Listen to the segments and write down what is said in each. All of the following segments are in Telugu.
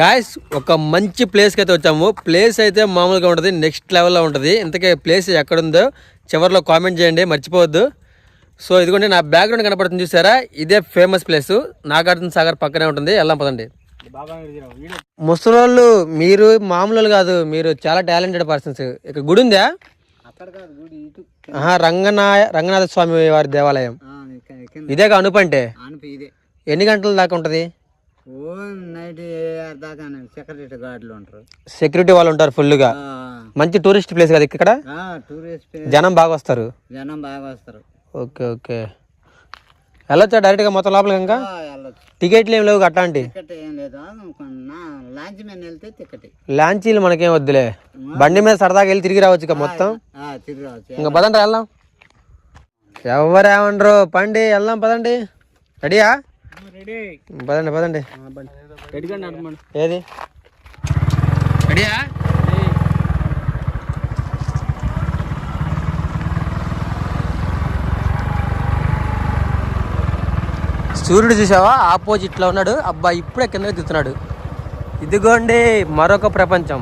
గాయస్ ఒక మంచి ప్లేస్కి అయితే వచ్చాము. ప్లేస్ అయితే మామూలుగా ఉంటుంది నెక్స్ట్ లెవెల్లో ఉంటుంది. ఇంతకే ప్లేస్ ఎక్కడుందో చివరిలో కామెంట్ చేయండి మర్చిపోవద్దు. సో ఇదిగోండి నా బ్యాక్గ్రౌండ్ కనపడుతుంది చూసారా? ఇదే ఫేమస్ ప్లేస్ నాగార్జున సాగర్ పక్కనే ఉంటుంది. వెళ్ళాం పదండి. ముసలోళ్ళు మీరు మామూలు కాదు మీరు చాలా టాలెంటెడ్ పర్సన్స్ ఇక్కడ గుడి ఉందా? రంగనాయ రంగనాథ స్వామి వారి దేవాలయం. ఇదేగా అనుపంటే? ఎన్ని గంటల దాకా ఉంటుంది? నైట్ దాకా సెక్రటరీ గార్డులు ఉంటారు. సెక్యూరిటీ వాళ్ళు ఉంటారు ఫుల్గా మంచి టూరిస్ట్ ప్లేస్ కదా ఇక్కడ? టూరిస్ట్ జనం బాగా వస్తారు. జనం బాగా వస్తారు. Okay okay. వెళ్ళొచ్చా డైరెక్ట్గా మొత్తం లోపలికి ఇంకా? టికెట్లు ఏం లేవు అట్లాంటి. లాంచీలు మనకేం వద్దులే. బండి మీద సరదాగా వెళ్ళి తిరిగి రావచ్చు ఇక మొత్తం. ఇంకా పదండి వెళ్దాం. ఎవరేమనరు పండి వెళ్దాం పదండి. రెడీయా? రెడీ పదండి పదండి. ఏది? రెడీయా? సూర్యుడు చూసావా? ఆపోజిట్లో ఉన్నాడు. అబ్బా ఇప్పుడే కిందకి దిగుతున్నాడు. ఇదిగోండి మరొక ప్రపంచం.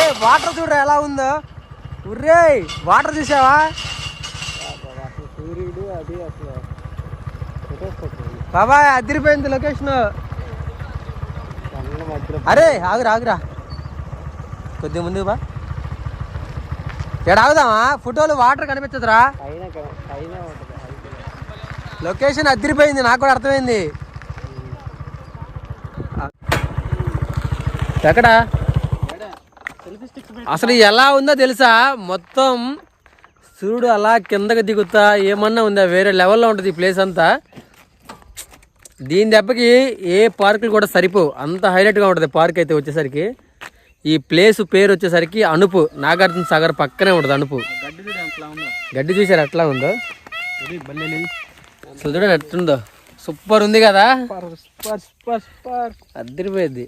ఏ వాటర్ చూడరా ఎలా ఉందో? ఉర్రే వాటర్ చూసావా? సూర్యుడు అది అసలు బాబాయ్ అదిరిపోయింది లొకేషన్. అరే ఆగురా ఆగురా. కొద్ది ముందు బా. ఇక్కడ ఆగుదామా? ఫోటోలు వాటర్ కనిపించదురా. లొకేషన్ అదిరిపోయింది నాకు కూడా అర్థమైంది. ఎక్కడ? అసలు ఎలా ఉందో తెలుసా? మొత్తం సూర్యుడు అలా కిందకి దిగుతా ఏమన్నా ఉందా? వేరే లెవెల్లో ఉంటుంది ఈ ప్లేస్ అంతా. దీని దెబ్బకి ఏ పార్కులు కూడా సరిపోవు అంత హైలైట్గా ఉంటుంది పార్క్ అయితే వచ్చేసరికి. ఈ ప్లేస్ పేరు వచ్చేసరికి అనుపు. నాగార్జున సాగర్ పక్కనే ఉంటుంది అనుపు. గడ్డి అట్లా ఉందో చూసారు ఎట్లా ఉందో? అసలు చూడండి ఎట్లుందో. సూపర్ ఉంది కదా. అద్దరిపోయింది సూపర్ అదిరిపోయింది.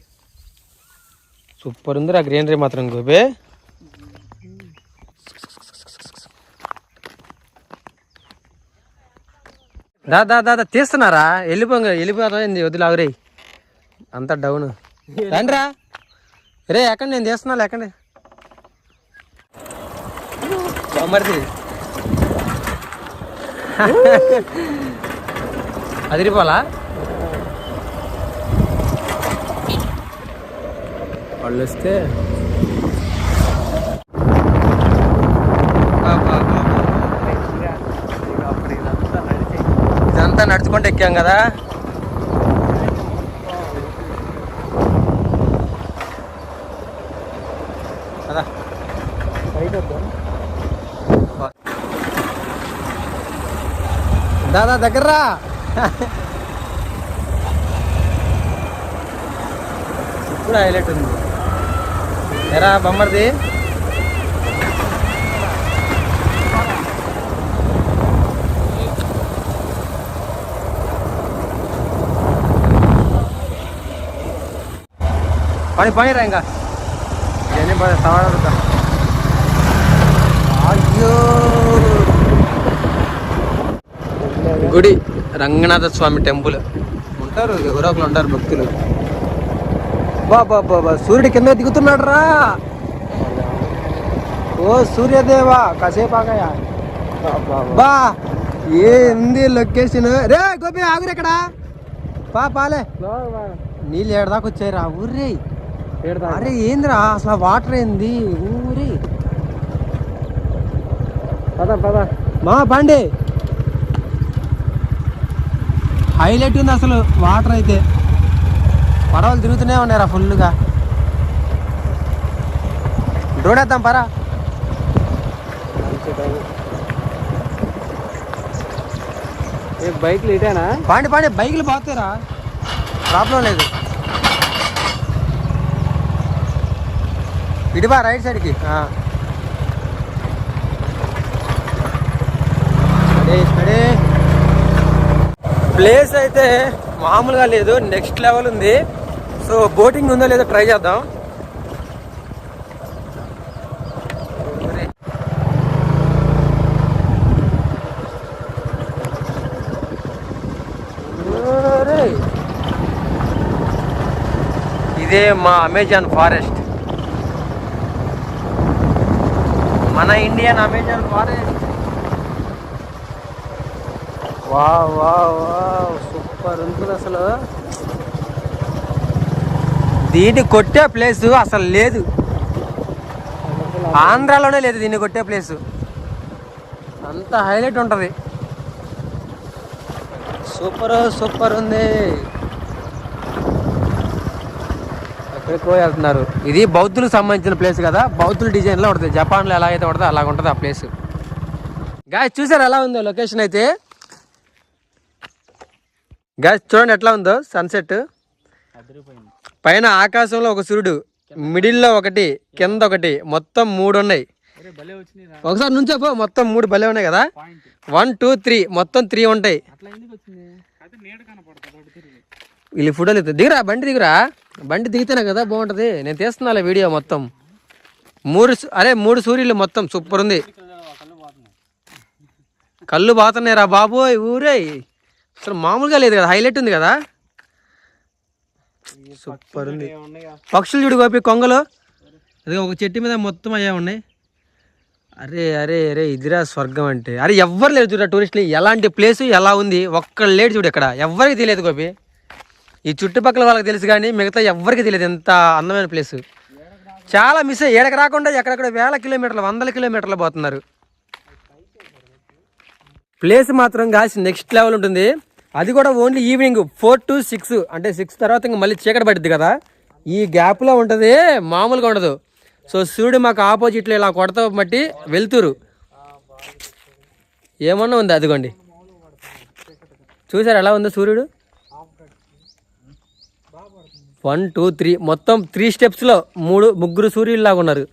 సూపర్ ఉందిరా గ్రీనరీ మాత్రం గోపే. దా దా దా తీస్తున్నారా? వెళ్ళిపోంగ వెళ్ళిపోయింది వదిలాగురే అంతా డౌన్ రండిరా. రే ఎక్కడ నేను తీస్తున్నా ఎక్కడ. మరిది. అదిరిపోలా? వాళ్ళు వస్తే ఇదంతా నడుచుకుంటూ ఎక్కాం కదా. కదా దాదా దగ్గర్రా. ఇప్పుడు హైలైట్ ఉంది. ఎరా బొమ్మర్ది. పని పని రా ఇంకా. పని సవాళ్ళ అయ్యో. గుడి రంగనాథ స్వామి టెంపుల్. ఉంటారు ఎవరో ఒకరు ఉంటారు భక్తులు. బా బా బా బా సూర్యుడు కింద దిగుతున్నాడు రా. ఓ సూర్యదేవా కాసేపు ఆగాయా బా ఏంది లొకేషన్? రే గోపి ఆగురు ఇక్కడ. పా పాలే. నీళ్ళు ఏడదాకా వచ్చాయి రా ఊర్రే. అరే ఏందిరా? అసలు వాటర్ ఏంది? ఊరి. పద పద. మా బండి. హైలైట్ ఉంది అసలు వాటర్ అయితే. పడవలు తిరుగుతూనే ఉన్నాయిరా ఫుల్గా డ్రోన్ వేద్దాం పరా బైక్లు ఇటేనా? పాండి పాండి బైకులు పోతారా ప్రాబ్లం లేదు. ఇటుబా రైట్ సైడ్కి. ప్లేస్ అయితే మామూలుగా లేదు నెక్స్ట్ లెవెల్ ఉంది. సో బోటింగ్ ఉందో లేదో ట్రై చేద్దాం. ఇదే మా అమెజాన్ ఫారెస్ట్. మన ఇండియన్ అమెజాన్ ఫారెస్ట్ వా వా వా సూపర్ ఉంటుంది అసలు. దీన్ని కొట్టే ప్లేస్ అసలు లేదు. ఆంధ్రాలోనే లేదు దీన్ని కొట్టే ప్లేస్ అంత హైలైట్ ఉంటుంది. సూపర్ సూపర్ ఉంది. ఎక్కువ వెళ్తున్నారు. ఇది బౌద్ధులకు సంబంధించిన ప్లేస్ కదా. బౌద్ధుల డిజైన్లో ఉంటుంది జపాన్లో ఎలా అయితే ఉంటుందో అలాగ ఉంటుంది ఆ ప్లేస్ గాయస్ చూసారు ఎలా ఉందో లొకేషన్ అయితే? గాయస్ చూడండి ఎట్లా ఉందో. సన్సెట్ పైన ఆకాశంలో ఒక సూర్యుడు. మిడిల్లో ఒకటి కింద ఒకటి. మొత్తం మూడు ఉన్నాయి. ఒకసారి నుంచో పో. మొత్తం మూడు భలే ఉన్నాయి కదా. వన్ టూ త్రీ మొత్తం త్రీ ఉంటాయి. వీళ్ళు ఫోటోలు ఎత్తు దిగురా బండి దిగురా. బండి దిగితేనే కదా బాగుంటుంది. నేను తీస్తున్నా వీడియో మొత్తం. మూడు అరే మూడు సూర్యులు మొత్తం. సూపర్ ఉంది. కళ్ళు బాతున్నాయి రా బాబోయ్ ఊరే అసలు మామూలుగా లేదు కదా హైలైట్ ఉంది కదా. సూపర్ ఉంది. పక్షులు చూడు గోపి కొంగలు. అది ఒక చెట్టు మీద మొత్తం అయ్యా ఉన్నాయి. అరే అరే అరే ఇదిరా స్వర్గం అంటే. అరే ఎవ్వరు లేరు చూడ టూరిస్టులు. ఎలాంటి ప్లేస్ ఎలా ఉంది? ఒక్కళ్ళు లేడు చూడు ఇక్కడ. ఎవ్వరికి తెలియదు గోపి. ఈ చుట్టుపక్కల వాళ్ళకి తెలుసు కానీ మిగతా ఎవ్వరికి తెలియదు ఎంత అందమైన ప్లేస్ చాలా మిస్ అయ్యి ఏడకి రాకుండా ఎక్కడెక్కడ వేల కిలోమీటర్లు వందల కిలోమీటర్లు పోతున్నారు. ప్లేస్ మాత్రం కాసి నెక్స్ట్ లెవెల్ ఉంటుంది. అది కూడా only evening four to six అంటే సిక్స్ తర్వాత ఇంకా మళ్ళీ చీకటి పడుద్ది కదా. ఈ గ్యాప్లో ఉంటుంది మామూలుగా ఉండదు. సో సూర్యుడు మాకు ఆపోజిట్లో ఇలా కొడతా బట్టి వెళ్తురు. ఏమన్నా ఉంది అదిగోండి. చూసారు ఎలా ఉందో సూర్యుడు? One two three. మొత్తం త్రీ స్టెప్స్లో మూడు ముగ్గురు సూర్యుల్లాగా ఉన్నారు.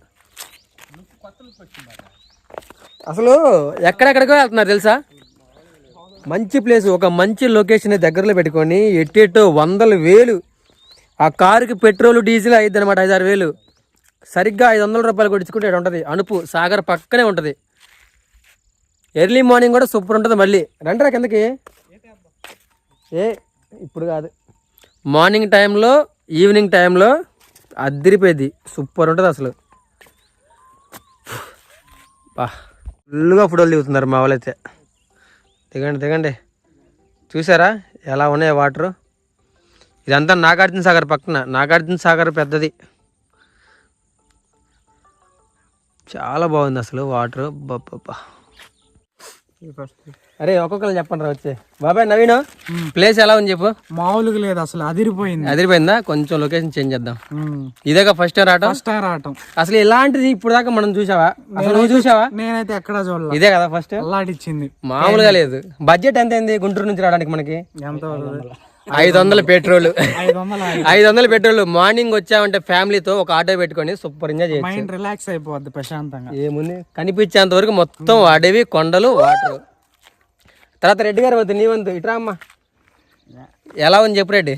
అసలు ఎక్కడెక్కడికో వెళ్తున్నారు తెలుసా? మంచి ప్లేస్ ఒక మంచి లొకేషన్ దగ్గరలో పెట్టుకొని ఎట్టెట్టో వందల వేలు. ఆ కారుకి పెట్రోల్ డీజిల్ అయ్యిద్ది అనమాట ఐదారు వేలు. సరిగ్గా ఐదు వందల రూపాయలు కొట్టించుకుంటే ఉంటుంది. అనుపు సాగర్ పక్కనే ఉంటుంది. ఎర్లీ మార్నింగ్ కూడా సూపర్ ఉంటుంది మళ్ళీ. రండిరా కిందకి. ఏ ఇప్పుడు కాదు. మార్నింగ్ టైంలో ఈవినింగ్ టైంలో అద్దరిపోయింది. సూపర్ ఉంటుంది అసలు. బా. ఫుల్గా ఫోటోలు దిగుతున్నారు మా వాళ్ళైతే. దిగండి దిగండి. చూసారా ఎలా ఉన్నాయి వాటరు? ఇదంతా నాగార్జున సాగర్ పక్కన. నాగార్జున సాగర్ పెద్దది. చాలా బాగుంది అసలు వాటర్. బాబా అరే ఒక్కొక్కరు చెప్పండి రా వచ్చే. బాబాయ్ నవీన్ ప్లేస్ ఎలా ఉంది చెప్పు. మామూలుగా లేదు అసలు అదిరిపోయింది. అదిరిపోయిందా? కొంచెం లొకేషన్ చేంజ్ చేద్దాం. ఇదేగా ఫస్ట్ టైం రావటం? ఫస్ట్ టైం రావటం. అసలు ఇలాంటిది ఇప్పుడు దాకా మనం చూసావా? అసలు నువ్వు చూసావా? నేనైతే ఎక్కడా చూడలే. ఇదే కదా ఫస్ట్ అల్లాడిచ్చింది. మామూలుగా లేదు. బడ్జెట్ ఎంత అయింది గుంటూరు నుంచి రావడానికి మనకి? ఎంత ఐదు వందల పెట్రోల్ ఐదు. వందల పెట్రోల్. మార్నింగ్ వచ్చామంటే ఫ్యామిలీతో ఒక ఆటో పెట్టుకొని సూపర్ ఎంజాయ్ చేయొచ్చు. మైండ్ రిలాక్స్ అయిపోద్ది ప్రశాంతంగా. ఏముంది? కనిపించేంత వరకు మొత్తం అడవి కొండలు వాటర్ తర్వాత రెడ్డి గారు వద్దు నీ వంతు. ఇట్రా అమ్మా ఎలా ఉంది చెప్పు రెడ్డి?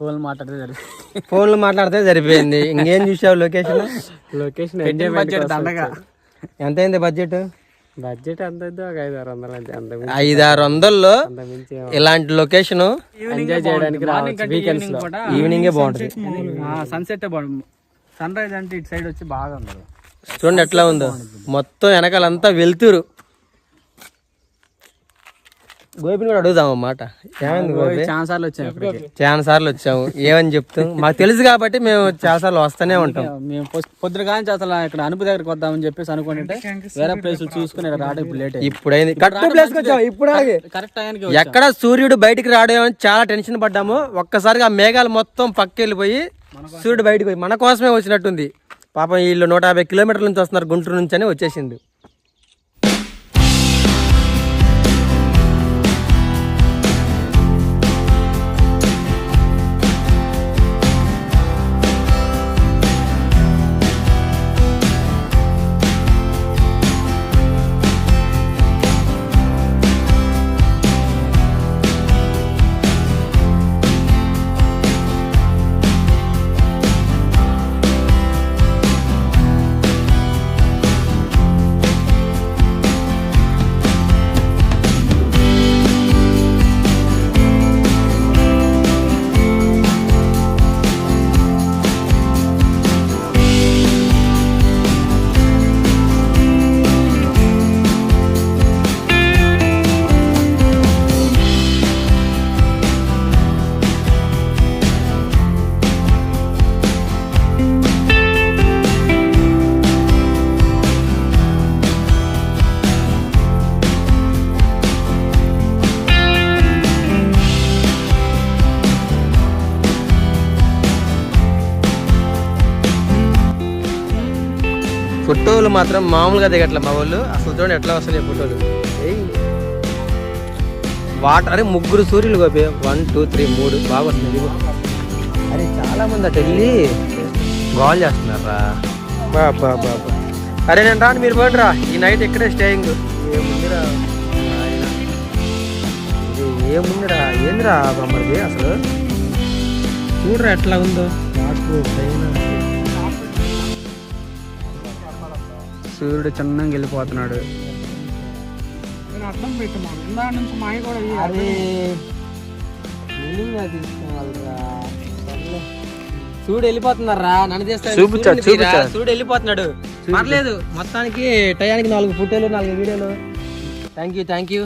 ఫోన్ మాట్లాడితే ఫోన్లు మాట్లాడితే సరిపోయింది. ఇంకేం చూసావు లొకేషన్ లొకేషన్ బడ్జెట్ దండగా. ఎంత అయింది బడ్జెట్ బడ్జెట్ ఎంత ఒక ఐదు ఆరు వందలు అంతే. అంత ఐదు ఆరు వందల్లో ఇలాంటి లొకేషన్ ఎంజాయ్ చేయడానికి వీకెండ్స్ ఈవినింగే బాగుంటుంది. సన్సెట్ సన్ రైజ్ అంటే ఇటు సైడ్ వచ్చి బాగా ఉంది చూడండి ఎట్లా ఉందో. మొత్తం వెనకాలంతా వెళ్తురు గోపిని కూడా అడుగుదాం అన్నమాట ఏమైంది ఛాన్స్ సార్లు ఇప్పటికి చాలా సార్లు వచ్చాము ఏమని చెప్తాం? మాకు తెలుసు కాబట్టి మేము చాలా సార్లు వస్తూనే ఉంటాం. మేము పొద్దున కానీ అసలు ఇక్కడ అనుపు దగ్గరికి వద్దామని చెప్పేసి అనుకుంటే వేరే ప్లేస్ చూసుకుని రావడం ఇప్పుడు లేట్ ఇప్పుడైంది. కరెక్ట్ ప్లేస్ వచ్చాము ఇప్పుడు. కరెక్ట్ టైంకి ఎక్కడ సూర్యుడు బయటికి రావడం చాలా టెన్షన్ పడ్డాము. ఒక్కసారిగా మేఘాలు మొత్తం పక్కకి వెళ్ళిపోయి సూర్యుడు బయటకు పోయి మన కోసమే వచ్చినట్టుంది. పాపం వీళ్ళు నూట యాభై కిలోమీటర్ల నుంచి వస్తున్నారు గుంటూరు నుంచి అని వచ్చేసింది ఫోటోలు మాత్రం మామూలుగా దిగట్లే మా వాళ్ళు. అసలు చూడండి ఎట్లా వస్తున్నాయి ఫోటోలు. వాటర్ అరే ముగ్గురు సూర్యులు గోపి. వన్ టూ త్రీ మూడు. బాగా వస్తుంది అరే చాలా మంది అటు వెళ్ళి గోల్ చేస్తున్నారా? బాబా బాబా అరే నేను రాను మీరు పోండి రా. ఈ నైట్ ఇక్కడే స్టేయింగ్ ఏముందిరా ఏముందిరా ఏందిరా బొమ్మది అసలు? చూడరా ఎట్లా ఉందో. వాటర్ పైన సూర్యుడు చిన్నగా వెళ్ళిపోతున్నాడు. అర్థం పెట్టమా ఇందా నుంచి మాయ కూడా సర్లే. సూడు వెళ్ళిపోతున్నారా నన్ను. సూడు వెళ్ళిపోతున్నాడు. పర్లేదు. మొత్తానికి టయానికి నాలుగు ఫోటోలు నాలుగు వీడియోలు. Thank you thank you